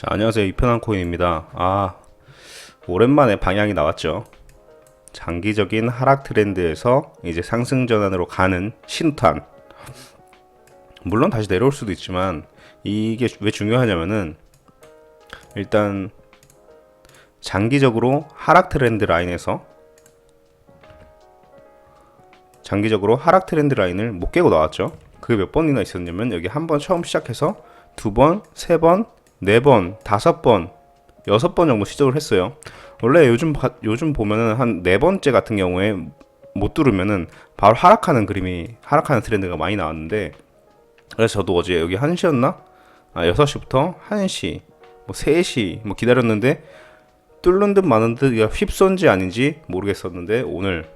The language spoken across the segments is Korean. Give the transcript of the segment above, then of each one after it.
자, 안녕하세요. 이편한 코인입니다. 아, 오랜만에 방향이 나왔죠. 장기적인 하락 트렌드에서 이제 상승 전환으로 가는 신탄. 물론 다시 내려올 수도 있지만 이게 왜 중요하냐면은 일단 장기적으로 하락 트렌드 라인에서 장기적으로 하락 트렌드 라인을 못 깨고 나왔죠. 그게 몇 번이나 있었냐면 여기 한 번 처음 시작해서 두 번, 세 번, 네 번, 다섯 번, 여섯 번 정도 시도를 했어요. 원래 요즘 바- 요즘 보면은 한 네 번째 같은 경우에 못 뚫으면은 바로 하락하는 그림이 하락하는 트렌드가 많이 나왔는데 그래서 저도 어제 여기 1시였나? 아, 6시부터 1시, 뭐 3시 뭐 기다렸는데 뚫는 듯 마는 듯 휩쏜지 아닌지 모르겠었는데 오늘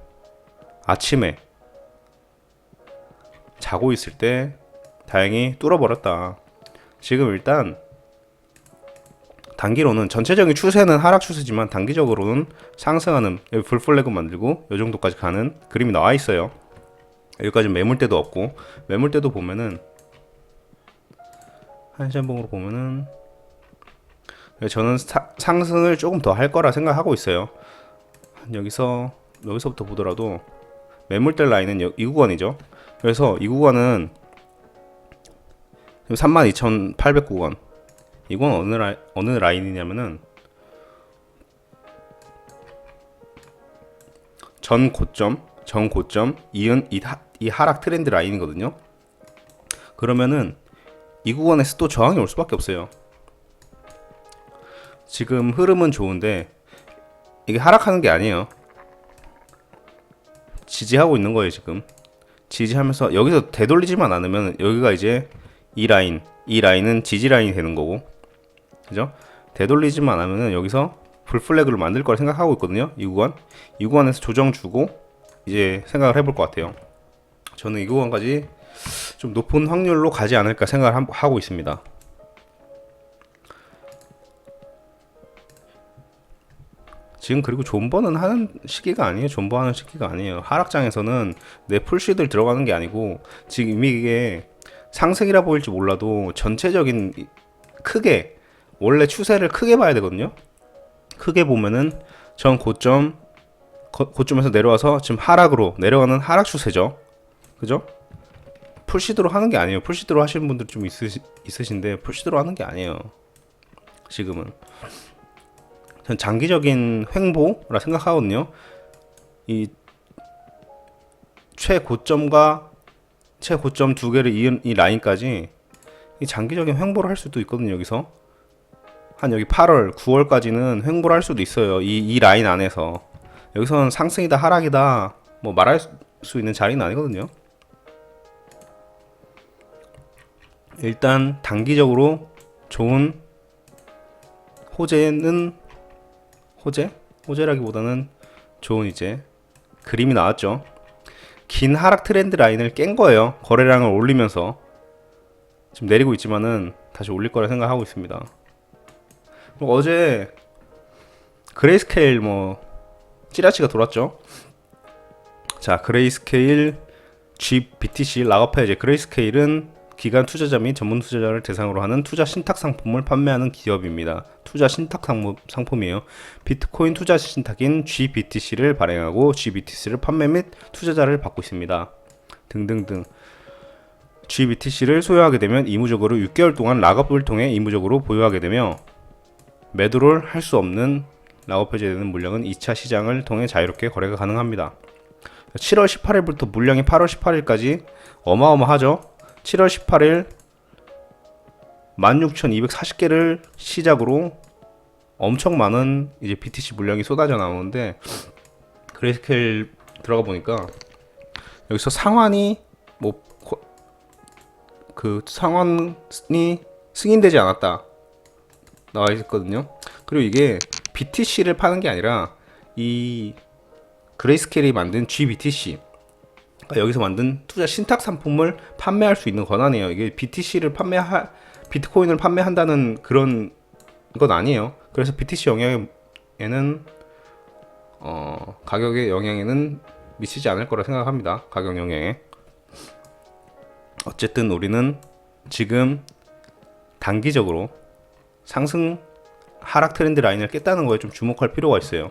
아침에 자고 있을 때 다행히 뚫어버렸다. 지금 일단 단기로는 전체적인 추세는 하락 추세지만 단기적으로는 상승하는 여기 불플래그 만들고 이 정도까지 가는 그림이 나와 있어요. 여기까지 매물대도 없고 매물대도 보면은 한시한봉으로 보면은 저는 사- 상승을 조금 더 할 거라 생각하고 있어요. 한 여기서 여기서부터 보더라도 매물대 라인은 여- 이 구간이죠. 그래서 이 구간은 32,800 구간. 이건 어느 라 어느 라인이냐면은 전 고점, 전 고점, 이은 이, 하, 이 하락 트렌드 라인이거든요. 그러면은 이 구간에서 또 저항이 올 수밖에 없어요. 지금 흐름은 좋은데 이게 하락하는 게 아니에요. 지지하고 있는 거예요 지금. 지지하면서 여기서 되돌리지만 않으면 여기가 이제 이 라인, 이 라인은 지지 라인이 되는 거고, 그죠? 되돌리지만 않으면 여기서 불 플래그를 만들 거라 생각하고 있거든요. 이 구간, 이 구간에서 조정 주고 이제 생각을 해볼 것 같아요. 저는 이 구간까지 좀 높은 확률로 가지 않을까 생각을 함- 하고 있습니다. 지금 그리고 존버는 하는 시기가 아니에요. 존버하는 시기가 아니에요. 하락장에서는 내 풀시들 들어가는 게 아니고 지금 이미 이게 상승이라 보일지 몰라도 전체적인 이- 크게 원래 추세를 크게 봐야 되거든요. 크게 보면은 전 고점 거- 고점에서 내려와서 지금 하락으로 내려가는 하락 추세죠. 그죠? 풀시드로 하는 게 아니에요. 풀시드로 하시는 분들 좀 있으시, 있으신데 풀시드로 하는 게 아니에요. 지금은 전 장기적인 횡보라 생각하거든요. 이 최고점과 최고점 두 개를 이은 이 라인까지 이 장기적인 횡보를 할 수도 있거든요. 여기서 한 여기 8월, 9월까지는 횡보를 할 수도 있어요. 이, 이 라인 안에서 여기서는 상승이다 하락이다 뭐 말할 수- 수 있는 자리는 아니거든요. 일단 단기적으로 좋은 호재는 호재? 호재라기보다는 좋은 이제 그림이 나왔죠. 긴 하락 트렌드 라인을 깬 거예요. 거래량을 올리면서 지금 내리고 있지만은 다시 올릴 거라 생각하고 있습니다. 그리고 어제 그레이스케일 뭐 찌라치가 돌았죠. 자, 그레이스케일 GBTC 락업해 이제 그레이스케일은 기관 투자자 및 전문 투자자를 대상으로 하는 투자 신탁 상품을 판매하는 기업입니다. 투자 신탁 상품, 상품 이에요. 비트코인 투자 신탁인 GBTC를 발행하고 GBTC를 판매 및 투자자를 받고 있습니다. 등등등. GBTC를 소유하게 되면 의무적으로 6개월 동안 락업을 통해 의무적으로 보유하게 되며 매도를 할 수 없는 락업 해제되는 물량은 2차 시장을 통해 자유롭게 거래가 가능합니다. 7월 18일부터 물량이 8월 18일까지 어마어마하죠. 7월 18일 16,240개를 시작으로 엄청 많은 이제 BTC 물량이 쏟아져 나오는데 그레이스케일 들어가 보니까 여기서 상환이 뭐 그 상환이 승인되지 않았다 나와 있거든요. 그리고 이게 BTC를 파는 게 아니라 이 그레이스케일이 만든 GBTC 그러니까 여기서 만든 투자 신탁 상품을 판매할 수 있는 권한이에요. 이게 BTC를 판매할 비트코인을 판매한다는 그런 건 아니에요. 그래서 BTC 영향에는 어, 가격의 영향에는 미치지 않을 거라 생각합니다. 가격 영향에. 어쨌든 우리는 지금 단기적으로 상승 하락 트렌드 라인을 깼다는 거에 좀 주목할 필요가 있어요.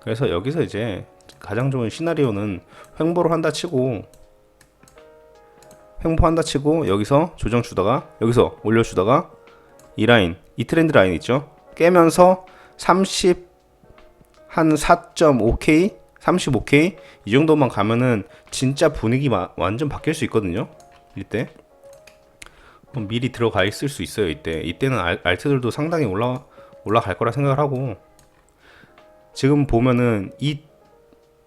그래서 여기서 이제 가장 좋은 시나리오는 횡보를 한다 치고 횡보한다 치고 여기서 조정 주다가 여기서 올려 주다가 이 라인 이 트렌드 라인 있죠? 깨면서 30 한 4.5K 35K 이 정도만 가면은 진짜 분위기 마- 완전 바뀔 수 있거든요. 이때 미리 들어가 있을 수 있어요 이때. 이때는 알, 알트들도 상당히 올라 올라갈 거라 생각을 하고. 지금 보면은 이,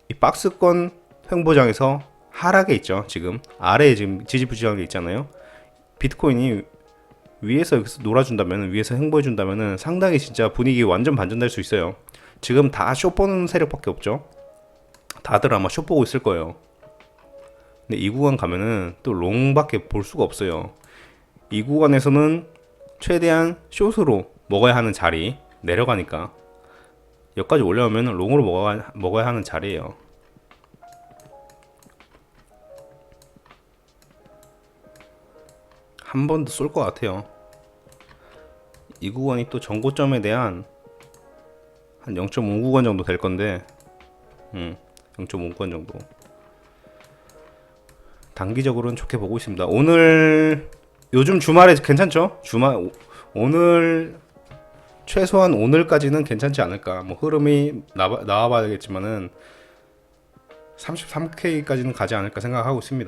이 박스권 횡보장에서 하락에 있죠 지금. 아래에 지금 지지부진하게 있잖아요. 비트코인이 위에서 놀아준다면 위에서 횡보해준다면 상당히 진짜 분위기 완전 반전될 수 있어요. 지금 다쇼 보는 세력밖에 없죠. 다들 아마 쇼 보고 있을 거예요. 근데 이 구간 가면은 또 롱밖에 볼 수가 없어요 이 구간에서는 최대한 숏으로 먹어야 하는 자리 내려가니까 여기까지 올라오면 롱으로 먹어야, 먹어야 하는 자리예요 한 번 더 쏠 것 같아요. 이 구간이 또 전고점에 대한 한 0.5구간 정도 될 건데, 음, 0.5구간 정도. 단기적으로는 좋게 보고 있습니다. 오늘 요즘 주말에 괜찮죠? 주말 오- 오늘 최소한 오늘까지는 괜찮지 않을까. 뭐 흐름이 나와, 나와봐야겠지만은 33K까지는 가지 않을까 생각하고 있습니다.